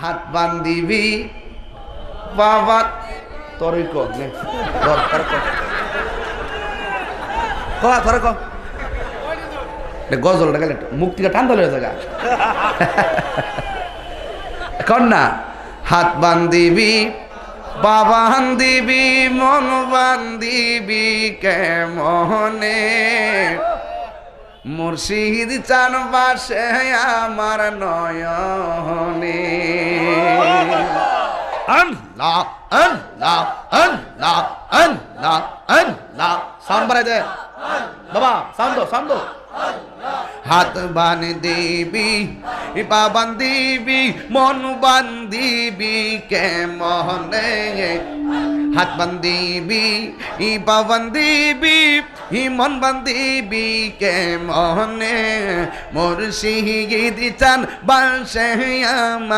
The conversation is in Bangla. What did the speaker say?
হাত বান্ধিবি। বাবা তোরই কর ধর, কর গজলটা গেলে থেকে টান ধরে জায়গা। কর না। হাত বান্ধিবি পা বান্ধিবি মন বান্ধিবি কেমনে? মুর্শিদ চান বাসে আমার নয়নে। হাত বান দিবি পা বান্ধিবি মন বান্ধিবি কে মহনে হাত বান্ধিবি ই পা বান্ধিবি ই মন বান্ধিবি কে মহনে মোর সিহি চান বাসে আমার।